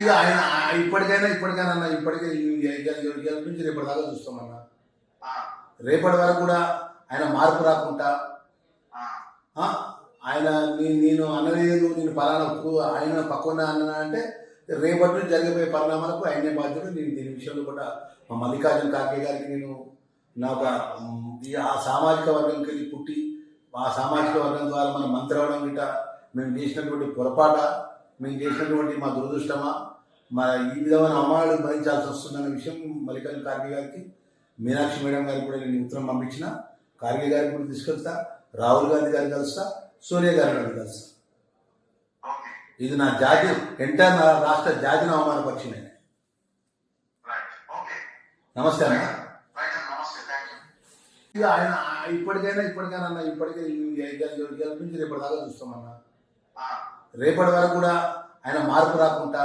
ఇక ఆయన ఇప్పటికైనా ఇప్పటికైనా అన్న ఇప్పటికే ఈ- నుంచి రేపటి దాకా చూస్తామన్న రేపటి వరకు కూడా ఆయన మార్పు రాకుండా ఆయన నేను అనలేదు నేను పలానా ఆయన పక్కన అన్నా అంటే రేపటి నుంచి జరిగిపోయే పరిణామాలకు ఆయనే బాధ్యత నేను దీని విషయంలో కూడా మా మల్లికార్జున ఖార్గే గారికి నేను నా ఒక ఆ సామాజిక వర్గంకి కలిగి పుట్టి ఆ సామాజిక వర్గం ద్వారా మనం మంత్రి అవడం గిట మేము చేసినటువంటి పొరపాట మేము చేసినటువంటి మా దురదృష్టమా? మా ఈ విధమైన అవమానాలు భరించాల్సి వస్తుందన్న విషయం మల్లికార్జున ఖార్గే గారికి మీనాక్షి మేడం గారికి కూడా నేను ఉత్తరం పంపించిన. ఖార్గే గారికి కూడా తీసుకెళ్తా రాహుల్ గాంధీ గారిని కలుస్తా సోనియా గారిని గారు కలుస్తా. ఇది నా జాతి ఎంటర్ నా రాష్ట్ర జాతిని అవమానపరిచిన రైట్ ఓకే నమస్తే అన్న. ఆయన ఇప్పటికైనా ఇప్పటికైనా అన్న ఇప్పటికే ఈ- ఈ- ఇవాళ ఇవాళ నుంచి రేపటి చూస్తామన్నా రేపటి వరకు కూడా ఆయన మార్పు రాకుండా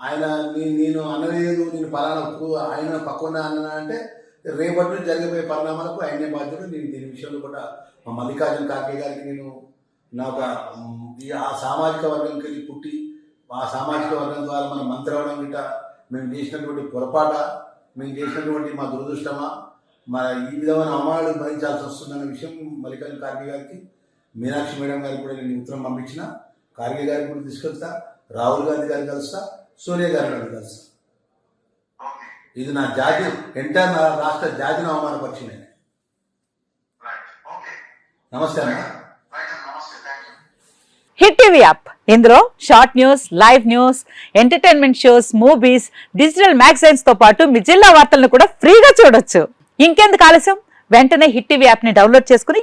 ఆయన నేను అనలేదు నేను పలానా ఆయన పక్కన అన్నా అంటే రేపటి నుంచి జరిగిపోయే పరిణామాలకు ఆయనే బాధ్యత నేను దీని విషయంలో కూడా మా మల్లికార్జున ఖార్గే గారికి నేను నా ఒక ఆ సామాజిక వర్గంకి వెళ్ళి పుట్టి ఆ సామాజిక వర్గం ద్వారా మనం మంత్రి గిట్ట మేము చేసినటువంటి పొరపాట మేము చేసినటువంటి మా దురదృష్టమా మా ఈ విధమైన అవమానాలు భరించాల్సి వస్తుందన్న విషయం మల్లికార్జున ఖార్గే గారికి మీనాక్షి మేడం గారికి కూడా నేను ఉత్తరం పంపించిన. ఖార్గే గారికి కూడా తీసుకెళ్తా. రాహుల్ గాంధీ గారిని కలుస్తా. సోనియా గారిని కూడా కలుస్తా. ఇది నా జాతి ఎంటైర్ నా రాష్ట్ర జాతిని అవమానపరిచిన రైట్ ఓకే. నమస్తే అన్న. Hit TV app. ఇందులో short news live news entertainment shows movies digital మ్యాగజైన్స్తో పాటు మీ జిల్లా వార్తలను కూడా ఫ్రీగా చూడొచ్చు. ఇంకెందుకు ఆలస్యం? వెంటనే హిట్ టీవీ యాప్ని డౌన్లోడ్ చేసుకుని